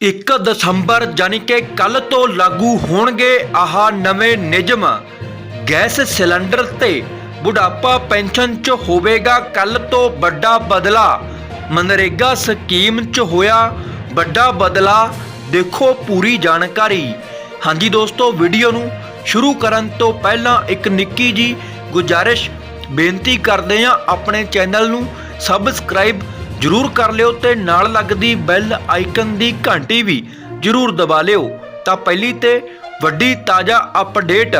1 ਦਸੰਬਰ ਯਾਨੀ ਕਿ ਕੱਲ ਤੋਂ ਲਾਗੂ ਹੋਣਗੇ ਆਹ ਨਵੇਂ ਨਿਯਮ। ਗੈਸ ਸਿਲੰਡਰ ਤੇ ਬੁਢਾਪਾ ਪੈਨਸ਼ਨ 'ਚ ਹੋਵੇਗਾ ਕੱਲ ਤੋਂ ਵੱਡਾ ਬਦਲਾ। ਮਨਰੇਗਾ ਸਕੀਮ 'ਚ ਹੋਇਆ ਵੱਡਾ ਬਦਲਾ। ਦੇਖੋ ਪੂਰੀ ਜਾਣਕਾਰੀ। ਹਾਂਜੀ ਦੋਸਤੋ, ਵੀਡੀਓ ਨੂੰ ਸ਼ੁਰੂ ਕਰਨ ਤੋਂ ਪਹਿਲਾਂ ਇੱਕ ਨਿੱਕੀ ਜੀ ਗੁਜਾਰਿਸ਼ ਬੇਨਤੀ ਕਰਦੇ ਹਾਂ ਆਪਣੇ ਚੈਨਲ ਨੂੰ ਸਬਸਕ੍ਰਾਈਬ ਜਰੂਰ ਕਰ ਲਿਓ ਤੇ ਨਾਲ ਲੱਗਦੀ ਬੈਲ ਆਈਕਨ ਦੀ ਘੰਟੀ ਵੀ ਜਰੂਰ ਦਬਾ ਲਿਓ। ਤਾਂ ਪਹਿਲੀ ਤੇ ਵੱਡੀ ਤਾਜ਼ਾ ਅਪਡੇਟ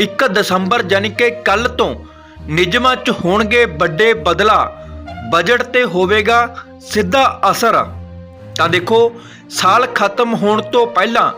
1 ਦਸੰਬਰ ਯਾਨੀ ਕਿ ਕੱਲ ਤੋਂ ਨਿਯਮਾਂ 'ਚ ਹੋਣਗੇ ਵੱਡੇ ਬਦਲਾ। ਬਜਟ ਤੇ ਹੋਵੇਗਾ ਸਿੱਧਾ ਅਸਰ। ਤਾਂ ਦੇਖੋ, ਸਾਲ ਖਤਮ ਹੋਣ ਤੋਂ ਪਹਿਲਾਂ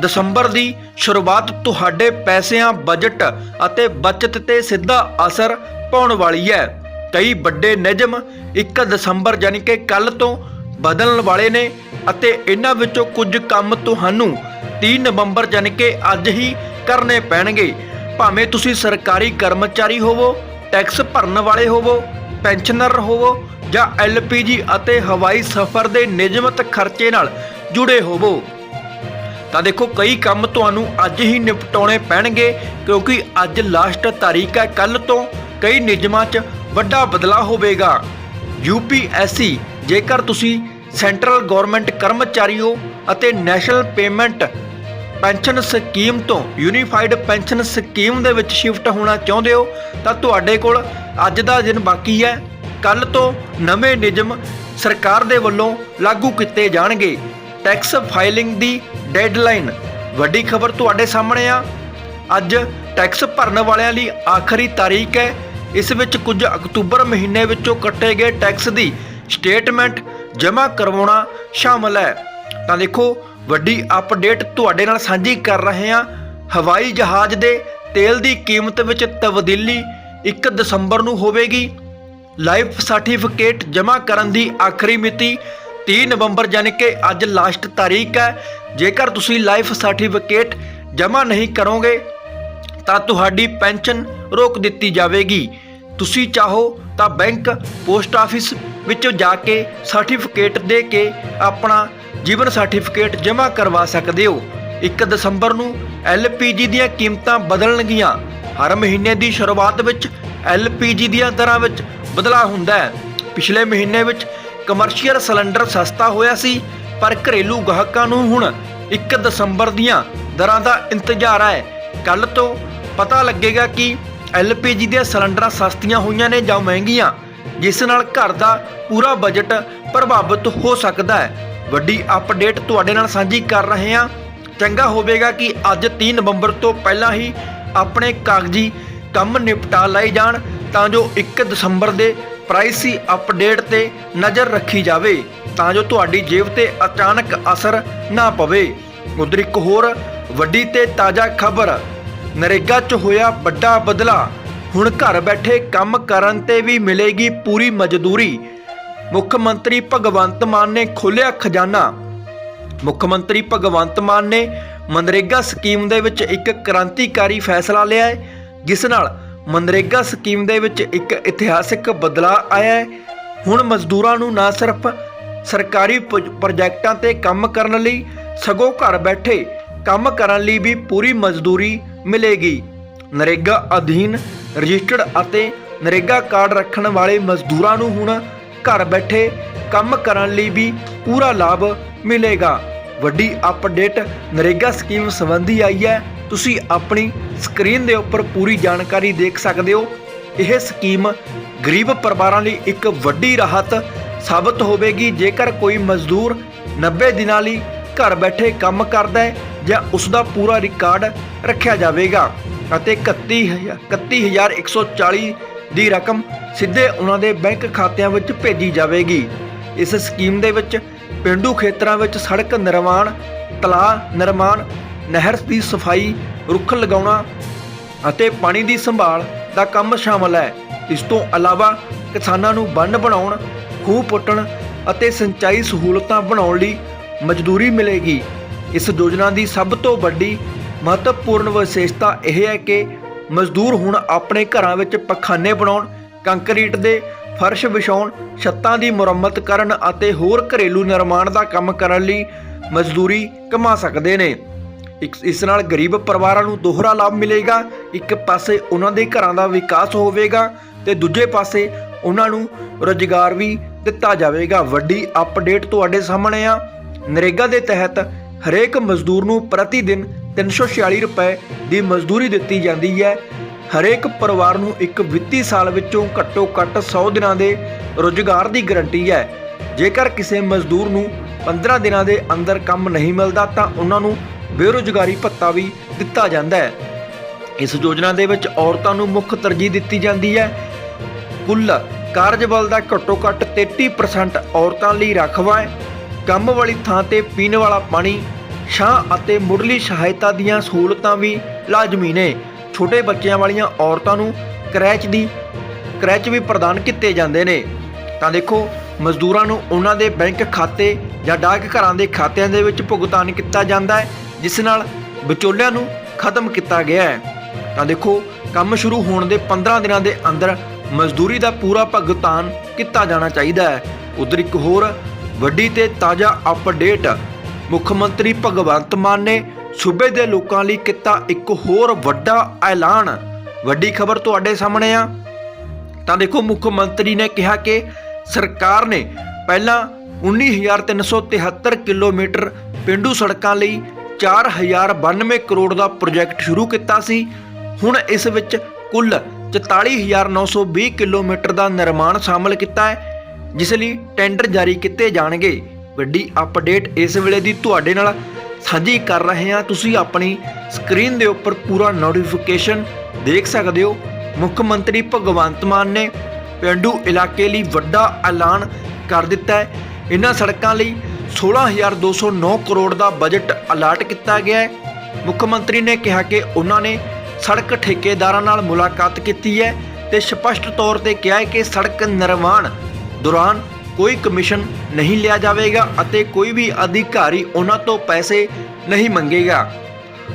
ਦਸੰਬਰ ਦੀ ਸ਼ੁਰੂਆਤ ਤੁਹਾਡੇ ਪੈਸਿਆਂ, ਬਜਟ ਅਤੇ ਬਚਤ ਤੇ ਸਿੱਧਾ ਅਸਰ ਪਾਉਣ ਵਾਲੀ ਹੈ। ਕਈ ਵੱਡੇ ਨਿਯਮ 1 ਦਸੰਬਰ ਯਾਨੀ ਕਿ ਕੱਲ ਤੋਂ ਬਦਲਣ ਵਾਲੇ ਨੇ ਅਤੇ ਇਹਨਾਂ ਵਿੱਚੋਂ ਕੁਝ ਕੰਮ ਤੁਹਾਨੂੰ 3 ਨਵੰਬਰ ਯਾਨੀ ਕਿ ਅੱਜ ਹੀ ਕਰਨੇ ਪੈਣਗੇ। ਭਾਵੇਂ ਤੁਸੀਂ ਸਰਕਾਰੀ ਕਰਮਚਾਰੀ ਹੋਵੋ, ਟੈਕਸ ਭਰਨ ਵਾਲੇ ਹੋਵੋ, ਪੈਨਸ਼ਨਰ ਹੋਵੋ ਜਾਂ ਐਲਪੀਜੀ ਅਤੇ ਹਵਾਈ ਸਫ਼ਰ ਦੇ ਨਿਯਮਤ ਖਰਚੇ ਨਾਲ ਜੁੜੇ ਹੋਵੋ। ਤਾਂ ਦੇਖੋ, ਕਈ ਕੰਮ ਤੁਹਾਨੂੰ ਅੱਜ ਹੀ ਨਿਪਟਾਉਣੇ ਪੈਣਗੇ ਕਿਉਂਕਿ ਅੱਜ ਲਾਸਟ ਤਾਰੀਖ ਹੈ। ਕੱਲ ਤੋਂ ਕਈ ਨਿਯਮਾਂ 'ਚ ਵੱਡਾ ਬਦਲਾਅ ਹੋਵੇਗਾ। ਯੂਪੀਐਸਸੀ ਜੇਕਰ ਤੁਸੀਂ ਸੈਂਟਰਲ ਗਵਰਨਮੈਂਟ ਕਰਮਚਾਰੀ ਹੋ ਅਤੇ ਨੈਸ਼ਨਲ ਪੇਮੈਂਟ ਪੈਨਸ਼ਨ ਸਕੀਮ ਤੋਂ ਯੂਨੀਫਾਈਡ ਪੈਨਸ਼ਨ ਸਕੀਮ ਦੇ ਵਿੱਚ ਸ਼ਿਫਟ ਹੋਣਾ ਚਾਹੁੰਦੇ ਹੋ, ਤਾਂ ਤੁਹਾਡੇ ਕੋਲ ਅੱਜ ਦਾ ਦਿਨ ਬਾਕੀ ਹੈ। ਕੱਲ ਤੋਂ ਨਵੇਂ ਨਿਯਮ ਸਰਕਾਰ ਦੇ ਵੱਲੋਂ ਲਾਗੂ ਕੀਤੇ ਜਾਣਗੇ। ਟੈਕਸ ਫਾਈਲਿੰਗ ਦੀ ਡੈਡਲਾਈਨ, ਵੱਡੀ ਖਬਰ ਤੁਹਾਡੇ ਸਾਹਮਣੇ ਆ। ਅੱਜ ਟੈਕਸ ਭਰਨ ਵਾਲਿਆਂ ਲਈ ਆਖਰੀ ਤਾਰੀਖ ਹੈ। ਇਸ ਵਿੱਚ ਕੁਝ ਅਕਤੂਬਰ ਮਹੀਨੇ ਵਿੱਚੋਂ ਕੱਟੇ ਗਏ ਟੈਕਸ ਦੀ ਸਟੇਟਮੈਂਟ ਜਮ੍ਹਾਂ ਕਰਵਾਉਣਾ ਸ਼ਾਮਲ ਹੈ। ਤਾਂ ਦੇਖੋ, ਵੱਡੀ ਅਪਡੇਟ ਤੁਹਾਡੇ ਨਾਲ ਸਾਂਝੀ ਕਰ ਰਹੇ ਹਾਂ। ਹਵਾਈ ਜਹਾਜ਼ ਦੇ ਤੇਲ ਦੀ ਕੀਮਤ ਵਿੱਚ ਤਬਦੀਲੀ 1 ਦਸੰਬਰ ਨੂੰ ਹੋਵੇਗੀ। ਲਾਈਫ ਸਰਟੀਫਿਕੇਟ ਜਮ੍ਹਾਂ ਕਰਨ ਦੀ ਆਖਰੀ ਮਿਤੀ 30 ਨਵੰਬਰ, ਯਾਨੀ ਕਿ ਅੱਜ ਲਾਸਟ ਤਾਰੀਖ ਹੈ। ਜੇਕਰ ਤੁਸੀਂ ਲਾਈਫ ਸਰਟੀਫਿਕੇਟ ਜਮ੍ਹਾਂ ਨਹੀਂ ਕਰੋਗੇ ਤਾਂ ਤੁਹਾਡੀ ਪੈਨਸ਼ਨ ਰੋਕ ਦਿੱਤੀ ਜਾਵੇਗੀ। ਤੁਸੀਂ ਚਾਹੋ ਤਾਂ ਬੈਂਕ ਪੋਸਟ ਆਫਿਸ ਵਿੱਚ ਜਾ ਕੇ ਸਰਟੀਫਿਕੇਟ ਦੇ ਕੇ ਆਪਣਾ ਜੀਵਨ ਸਰਟੀਫਿਕੇਟ ਜਮ੍ਹਾਂ ਕਰਵਾ ਸਕਦੇ ਹੋ। 1 ਦਸੰਬਰ ਨੂੰ ਐਲਪੀਜੀ ਦੀਆਂ ਕੀਮਤਾਂ ਬਦਲਣਗੀਆਂ। ਹਰ ਮਹੀਨੇ ਦੀ ਸ਼ੁਰੂਆਤ ਵਿੱਚ ਐਲਪੀਜੀ ਦੀਆਂ ਦਰਾਂ ਵਿੱਚ ਬਦਲਾਅ ਹੁੰਦਾ ਹੈ। ਪਿਛਲੇ ਮਹੀਨੇ ਵਿੱਚ ਕਮਰਸ਼ੀਅਲ ਸਿਲੰਡਰ ਸਸਤਾ ਹੋਇਆ ਸੀ, ਪਰ ਘਰੇਲੂ ਗਾਹਕਾਂ ਨੂੰ ਹੁਣ 1 ਦਸੰਬਰ ਦੀਆਂ ਦਰਾਂ ਦਾ ਇੰਤਜ਼ਾਰ ਹੈ। ਕੱਲ ਤੋਂ ਪਤਾ ਲੱਗੇਗਾ ਕਿ ਐਲਪੀਜੀ ਦੀਆਂ ਸਿਲੰਡਰਾਂ ਸਸਤੀਆਂ ਹੋਈਆਂ ਨੇ ਜਾਂ ਮਹਿੰਗੀਆਂ, ਜਿਸ ਨਾਲ ਘਰ ਦਾ ਪੂਰਾ ਬਜਟ ਪ੍ਰਭਾਵਿਤ ਹੋ ਸਕਦਾ ਹੈ। ਵੱਡੀ ਅਪਡੇਟ ਤੁਹਾਡੇ ਨਾਲ ਸਾਂਝੀ ਕਰ ਰਹੇ ਹਾਂ। ਚੰਗਾ ਹੋਵੇਗਾ ਕਿ ਅੱਜ 3 ਨਵੰਬਰ ਤੋਂ ਪਹਿਲਾਂ ਹੀ ਆਪਣੇ ਕਾਗਜ਼ੀ ਕੰਮ ਨਿਪਟਾ ਲਏ ਜਾਣ, ਤਾਂ ਜੋ 1 ਦਸੰਬਰ ਦੇ ਪ੍ਰਾਈਸੀ ਅਪਡੇਟ ਤੇ ਨਜ਼ਰ ਰੱਖੀ ਜਾਵੇ, ਤਾਂ ਜੋ ਤੁਹਾਡੀ ਜੇਬ ਤੇ ਅਚਾਨਕ ਅਸਰ ਨਾ ਪਵੇ। ਉਧਰ ਇੱਕ ਹੋਰ ਵੱਡੀ ਤੇ ਤਾਜ਼ਾ ਖਬਰ ਨਰੇਗਾ 'ਚ ਹੋਇਆ ਵੱਡਾ ਬਦਲਾ। ਹੁਣ ਘਰ ਬੈਠੇ ਕੰਮ ਕਰਨ ਤੇ ਵੀ ਮਿਲੇਗੀ ਪੂਰੀ ਮਜ਼ਦੂਰੀ। ਮੁੱਖ ਮੰਤਰੀ ਭਗਵੰਤ ਮਾਨ ਨੇ ਖੋਲ੍ਹਿਆ ਖਜ਼ਾਨਾ। ਮੁੱਖ ਮੰਤਰੀ ਭਗਵੰਤ ਮਾਨ ਨੇ ਮਨਰੇਗਾ ਸਕੀਮ ਦੇ ਵਿੱਚ ਇੱਕ ਕ੍ਰਾਂਤੀਕਾਰੀ ਫੈਸਲਾ ਲਿਆ ਹੈ, ਜਿਸ ਨਾਲ ਮਨਰੇਗਾ ਸਕੀਮ ਦੇ ਵਿੱਚ ਇੱਕ ਇਤਿਹਾਸਿਕ ਬਦਲਾਅ ਆਇਆ ਹੈ। ਹੁਣ ਮਜ਼ਦੂਰਾਂ ਨੂੰ ਨਾ ਸਿਰਫ ਸਰਕਾਰੀ ਪ- ਪ੍ਰੋਜੈਕਟਾਂ ਤੇ ਕੰਮ ਕਰਨ ਲਈ, ਸਗੋਂ ਘਰ ਬੈਠੇ ਕੰਮ ਕਰਨ ਲਈ ਵੀ ਪੂਰੀ ਮਜ਼ਦੂਰੀ ਮਿਲੇਗੀ। ਨਰੇਗਾ ਅਧੀਨ ਰਜਿਸਟਰਡ ਅਤੇ ਨਰੇਗਾ ਕਾਰਡ ਰੱਖਣ ਵਾਲੇ ਮਜ਼ਦੂਰਾਂ ਨੂੰ ਹੁਣ ਘਰ ਬੈਠੇ ਕੰਮ ਕਰਨ ਲਈ ਵੀ ਪੂਰਾ ਲਾਭ ਮਿਲੇਗਾ। ਵੱਡੀ ਅਪਡੇਟ ਨਰੇਗਾ ਸਕੀਮ ਸੰਬੰਧੀ ਆਈ ਹੈ। ਤੁਸੀਂ ਆਪਣੀ ਸਕਰੀਨ ਦੇ ਉੱਪਰ ਪੂਰੀ ਜਾਣਕਾਰੀ ਦੇਖ ਸਕਦੇ ਹੋ। ਇਹ ਸਕੀਮ ਗਰੀਬ ਪਰਿਵਾਰਾਂ ਲਈ ਇੱਕ ਵੱਡੀ ਰਾਹਤ ਸਾਬਤ ਹੋਵੇਗੀ। ਜੇਕਰ ਕੋਈ ਮਜ਼ਦੂਰ 90 ਦਿਨਾਂ ਲਈ ਘਰ ਬੈਠੇ ਕੰਮ ਕਰਦਾ ਹੈ ਜਾਂ ਉਸ ਦਾ ਪੂਰਾ ਰਿਕਾਰਡ ਰੱਖਿਆ ਜਾਵੇਗਾ। ਅਤੇ 31 31140 ਦੀ ਰਕਮ ਸਿੱਧੇ ਉਹਨਾਂ ਦੇ ਬੈਂਕ ਖਾਤਿਆਂ ਵਿੱਚ ਭੇਜੀ ਜਾਵੇਗੀ। ਇਸ ਸਕੀਮ ਦੇ ਵਿੱਚ ਪਿੰਡੂ ਖੇਤਰਾਂ ਵਿੱਚ ਸੜਕ ਨਿਰਮਾਣ, ਤਲਾਅ ਨਿਰਮਾਣ, ਨਹਿਰ ਦੀ ਸਫ਼ਾਈ, ਰੁੱਖ ਲਗਾਉਣਾ ਅਤੇ ਪਾਣੀ ਦੀ ਸੰਭਾਲ ਦਾ ਕੰਮ ਸ਼ਾਮਲ ਹੈ। ਇਸ ਤੋਂ ਇਲਾਵਾ ਕਿਸਾਨਾਂ ਨੂੰ ਬੰਨ ਬਣਾਉਣ, ਖੂਹ ਪੁੱਟਣ ਅਤੇ ਸਿੰਚਾਈ ਸਹੂਲਤਾਂ ਬਣਾਉਣ ਲਈ ਮਜ਼ਦੂਰੀ ਮਿਲੇਗੀ। ਇਸ ਯੋਜਨਾ ਦੀ ਸਭ ਤੋਂ ਵੱਡੀ ਮਹੱਤਵਪੂਰਨ ਵਿਸ਼ੇਸ਼ਤਾ ਇਹ ਹੈ ਕਿ ਮਜ਼ਦੂਰ ਹੁਣ ਆਪਣੇ ਘਰਾਂ ਵਿੱਚ ਪਖਾਨੇ ਬਣਾਉਣ, ਕੰਕਰੀਟ ਦੇ ਫਰਸ਼ ਵਿਛਾਉਣ, ਛੱਤਾਂ ਦੀ ਮੁਰੰਮਤ ਕਰਨ ਅਤੇ ਹੋਰ ਘਰੇਲੂ ਨਿਰਮਾਣ ਦਾ ਕੰਮ ਕਰਨ ਲਈ ਮਜ਼ਦੂਰੀ ਕਮਾ ਸਕਦੇ ਨੇ। ਇੱਕ- ਇਸ ਨਾਲ ਗਰੀਬ ਪਰਿਵਾਰਾਂ ਨੂੰ ਦੋਹਰਾ ਲਾਭ ਮਿਲੇਗਾ। ਇੱਕ ਪਾਸੇ ਉਹਨਾਂ ਦੇ ਘਰਾਂ ਦਾ ਵਿਕਾਸ ਹੋਵੇਗਾ ਤੇ ਦੂਜੇ ਪਾਸੇ ਉਹਨਾਂ ਨੂੰ ਰੋਜ਼ਗਾਰ ਵੀ ਦਿੱਤਾ ਜਾਵੇਗਾ। ਵੱਡੀ ਅਪਡੇਟ ਤੁਹਾਡੇ ਸਾਹਮਣੇ ਆ। ਨਰੇਗਾ ਦੇ ਤਹਿਤ ਹਰੇਕ ਮਜ਼ਦੂਰ ਨੂੰ ਪ੍ਰਤੀ ਦਿਨ 346 ਰੁਪਏ ਦੀ ਮਜ਼ਦੂਰੀ ਦਿੱਤੀ ਜਾਂਦੀ ਹੈ। ਹਰੇਕ ਪਰਿਵਾਰ ਨੂੰ ਇੱਕ ਵਿੱਤੀ ਸਾਲ ਵਿੱਚੋਂ ਘੱਟੋ ਘੱਟ 100 ਦਿਨਾਂ ਦੇ ਰੋਜ਼ਗਾਰ ਦੀ ਗਾਰੰਟੀ ਹੈ। ਜੇਕਰ ਕਿਸੇ ਮਜ਼ਦੂਰ ਨੂੰ 15 ਦਿਨਾਂ ਦੇ ਅੰਦਰ ਕੰਮ ਨਹੀਂ ਮਿਲਦਾ, ਤਾਂ ਉਹਨਾਂ ਨੂੰ ਬੇਰੁਜ਼ਗਾਰੀ ਭੱਤਾ ਵੀ ਦਿੱਤਾ ਜਾਂਦਾ ਹੈ। ਇਸ ਯੋਜਨਾ ਦੇ ਵਿੱਚ ਔਰਤਾਂ ਨੂੰ ਮੁੱਖ ਤਰਜੀਹ ਦਿੱਤੀ ਜਾਂਦੀ ਹੈ। ਕੁੱਲ ਕਾਰਜਬਲ ਦਾ ਘੱਟੋ ਘੱਟ 33% ਔਰਤਾਂ ਲਈ ਰਾਖਵਾ ਹੈ। ਕੰਮ ਵਾਲੀ ਥਾਂ ਤੇ ਪੀਣ ਵਾਲਾ ਪਾਣੀ, ਛਾਂ ਅਤੇ ਮੁੱਢਲੀ ਸਹਾਇਤਾ ਦੀਆਂ ਸਹੂਲਤਾਂ ਵੀ ਲਾਜ਼ਮੀ ਨੇ। ਛੋਟੇ ਬੱਚਿਆਂ ਵਾਲੀਆਂ ਔਰਤਾਂ ਨੂੰ ਕਰੈਚ ਦੀ, ਕਰੈਚ ਵੀ ਪ੍ਰਦਾਨ ਕੀਤੇ ਜਾਂਦੇ ਨੇ। ਤਾਂ ਦੇਖੋ, ਮਜ਼ਦੂਰਾਂ ਨੂੰ ਉਹਨਾਂ ਦੇ ਬੈਂਕ ਖਾਤੇ ਜਾਂ ਡਾਕ ਘਰਾਂ ਦੇ ਖਾਤਿਆਂ ਦੇ ਵਿੱਚ ਭੁਗਤਾਨ ਕੀਤਾ ਜਾਂਦਾ ਹੈ, ਜਿਸ ਨਾਲ ਵਿਚੋਲਿਆਂ ਨੂੰ ਖਤਮ ਕੀਤਾ ਗਿਆ ਹੈ। ਤਾਂ ਦੇਖੋ, ਕੰਮ ਸ਼ੁਰੂ ਹੋਣ ਦੇ 15 ਦਿਨਾਂ ਦੇ ਅੰਦਰ ਮਜ਼ਦੂਰੀ ਦਾ ਪੂਰਾ ਭੁਗਤਾਨ ਕੀਤਾ ਜਾਣਾ ਚਾਹੀਦਾ ਹੈ। ਉਧਰ ਇੱਕ ਹੋਰ ਵੱਡੀ ਤੇ ਤਾਜ਼ਾ ਅਪਡੇਟ ਮੁੱਖ ਮੰਤਰੀ ਭਗਵੰਤ ਮਾਨ ਨੇ ਸੂਬੇ ਦੇ ਲੋਕਾਂ ਲਈ ਕੀਤਾ ਇੱਕ ਹੋਰ ਵੱਡਾ ਐਲਾਨ। ਵੱਡੀ ਖਬਰ ਤੁਹਾਡੇ ਸਾਹਮਣੇ ਆ। ਤਾਂ ਦੇਖੋ, ਮੁੱਖ ਮੰਤਰੀ ਨੇ ਕਿਹਾ ਕਿ ਸਰਕਾਰ ਨੇ ਪਹਿਲਾਂ 19373 ਕਿਲੋਮੀਟਰ ਪਿੰਡੂ ਸੜਕਾਂ ਲਈ 4092 ਕਰੋੜ ਦਾ ਪ੍ਰੋਜੈਕਟ ਸ਼ੁਰੂ ਕੀਤਾ ਸੀ। ਹੁਣ ਇਸ ਵਿੱਚ ਕੁੱਲ 44920 ਕਿਲੋਮੀਟਰ ਦਾ ਨਿਰਮਾਣ ਸ਼ਾਮਲ ਕੀਤਾ ਹੈ। ਜਿਸ ਲਈ ਟੈਂਡਰ ਜਾਰੀ ਕੀਤੇ ਜਾਣਗੇ। ਵੱਡੀ ਅਪਡੇਟ ਇਸ ਵੇਲੇ ਦੀ ਤੁਹਾਡੇ ਨਾਲ ਸਾਂਝੀ ਕਰ ਰਹੇ ਹਾਂ। ਤੁਸੀਂ ਆਪਣੀ ਸਕਰੀਨ ਦੇ ਉੱਪਰ ਪੂਰਾ ਨੋਟੀਫਿਕੇਸ਼ਨ ਦੇਖ ਸਕਦੇ ਹੋ। ਮੁੱਖ ਮੰਤਰੀ ਭਗਵੰਤ ਮਾਨ ਨੇ ਪਿੰਡੂ ਇਲਾਕੇ ਲਈ ਵੱਡਾ ਐਲਾਨ ਕਰ ਦਿੱਤਾ ਹੈ। ਇਹਨਾਂ ਸੜਕਾਂ ਲਈ 16209 ਕਰੋੜ ਦਾ ਬਜਟ ਅਲਾਟ ਕੀਤਾ ਗਿਆ ਹੈ। ਮੁੱਖ ਮੰਤਰੀ ਨੇ ਕਿਹਾ ਕਿ ਉਹਨਾਂ ਨੇ ਸੜਕ ਠੇਕੇਦਾਰਾਂ ਨਾਲ ਮੁਲਾਕਾਤ ਕੀਤੀ ਹੈ ਤੇ ਸਪਸ਼ਟ ਤੌਰ ਤੇ ਕਿਹਾ ਹੈ ਕਿ ਸੜਕ ਨਿਰਮਾਣ ਦੌਰਾਨ ਕੋਈ ਕਮਿਸ਼ਨ ਨਹੀਂ ਲਿਆ ਜਾਵੇਗਾ ਅਤੇ ਕੋਈ ਵੀ ਅਧਿਕਾਰੀ ਉਹਨਾਂ ਤੋਂ ਪੈਸੇ ਨਹੀਂ ਮੰਗੇਗਾ।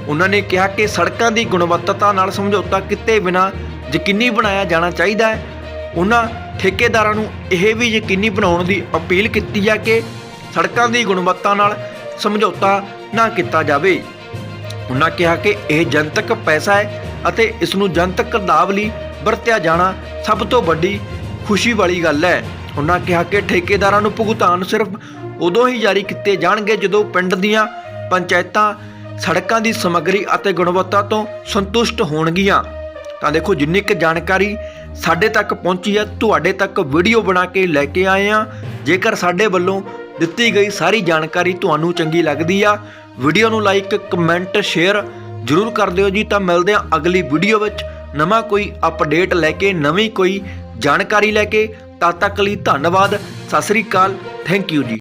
ਉਹਨਾਂ ਨੇ ਕਿਹਾ ਕਿ ਸੜਕਾਂ ਦੀ ਗੁਣਵੱਤਾ ਨਾਲ ਸਮਝੌਤਾ ਕੀਤੇ ਬਿਨਾ ਯਕੀਨੀ ਬਣਾਇਆ ਜਾਣਾ ਚਾਹੀਦਾ ਹੈ। ਉਹਨਾਂ ਠੇਕੇਦਾਰਾਂ ਨੂੰ ਇਹ ਵੀ ਯਕੀਨੀ ਬਣਾਉਣ ਦੀ ਅਪੀਲ ਕੀਤੀ ਹੈ ਕਿ ਸੜਕਾਂ ਦੀ ਗੁਣਵੱਤਾ ਨਾਲ ਸਮਝੌਤਾ ਨਾ ਕੀਤਾ ਜਾਵੇ। ਉਹਨਾਂ ਕਿਹਾ ਕਿ ਇਹ ਜਨਤਕ ਪੈਸਾ ਹੈ ਅਤੇ ਇਸ ਨੂੰ ਜਨਤਕ ਲਾਭ ਲਈ ਵਰਤਿਆ ਜਾਣਾ ਸਭ ਤੋਂ ਵੱਡੀ ਖੁਸ਼ੀ ਵਾਲੀ ਗੱਲ ਹੈ। ਉਹਨਾਂ ਕਿਹਾ ਕਿ ਠੇਕੇਦਾਰਾਂ ਨੂੰ ਭੁਗਤਾਨ ਸਿਰਫ ਉਦੋਂ ਹੀ ਜਾਰੀ ਕੀਤੇ ਜਾਣਗੇ ਜਦੋਂ ਪਿੰਡ ਦੀਆਂ ਪੰਚਾਇਤਾਂ ਸੜਕਾਂ ਦੀ ਸਮੱਗਰੀ ਅਤੇ ਗੁਣਵੱਤਾ ਤੋਂ ਸੰਤੁਸ਼ਟ ਹੋਣਗੀਆਂ। ਤਾਂ ਦੇਖੋ, ਜਿੰਨੀ ਕੁ ਜਾਣਕਾਰੀ ਸਾਡੇ ਤੱਕ ਪਹੁੰਚੀ ਹੈ, ਤੁਹਾਡੇ ਤੱਕ ਵੀਡੀਓ ਬਣਾ ਕੇ ਲੈ ਕੇ ਆਏ ਆ ਜੇਕਰ ਸਾਡੇ ਵੱਲੋਂ ਦਿੱਤੀ ਗਈ ਸਾਰੀ ਜਾਣਕਾਰੀ ਤੁਹਾਨੂੰ ਚੰਗੀ ਲੱਗਦੀ ਆ, ਵੀਡੀਓ ਨੂੰ ਲਾਈਕ, ਕਮੈਂਟ, ਸ਼ੇਅਰ ਜ਼ਰੂਰ ਕਰ ਦਿਓ ਜੀ। ਤਾਂ ਮਿਲਦੇ ਹਾਂ ਅਗਲੀ ਵੀਡੀਓ ਵਿੱਚ। ਨਵਾਂ ਕੋਈ ਅਪਡੇਟ ਲੈ ਕੇ, ਨਵੀਂ ਕੋਈ ਜਾਣਕਾਰੀ ਲੈ ਕੇ। ਤਦ ਤੱਕ ਲਈ ਧੰਨਵਾਦ। ਸਤਿ ਸ੍ਰੀ ਅਕਾਲ। ਥੈਂਕ ਯੂ ਜੀ।